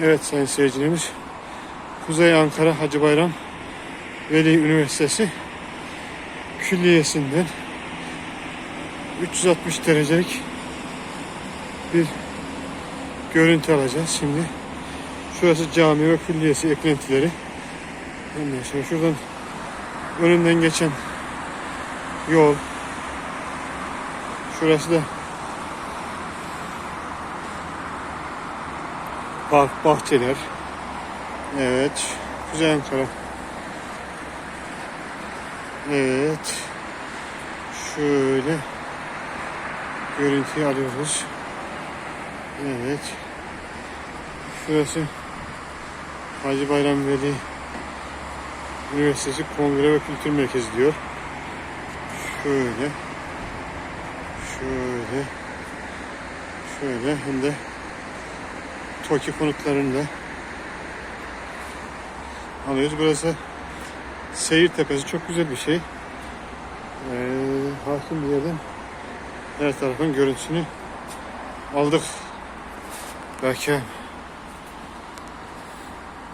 Evet sayın seyircilerimiz. Kuzey Ankara Hacı Bayram Veli Üniversitesi Külliyesi'nden 360 derecelik bir görüntü alacağız şimdi. Şurası cami ve külliyesi eklentileri. Ondan sonra şuradan önünden geçen yol. Şurası da park, bahçeler. Evet. Kuzey Ankara. Evet. Şöyle görüntüyü alıyoruz. Evet. Şurası Hacı Bayram Veli Üniversitesi Kongre ve Kültür Merkezi diyor. Şöyle. Şöyle. Şöyle hem de TOKİ konutlarını da alıyoruz. Burası Seyir Tepesi çok güzel bir şey. Ee, hakim bir yerden her tarafın görüntüsünü aldık. Belki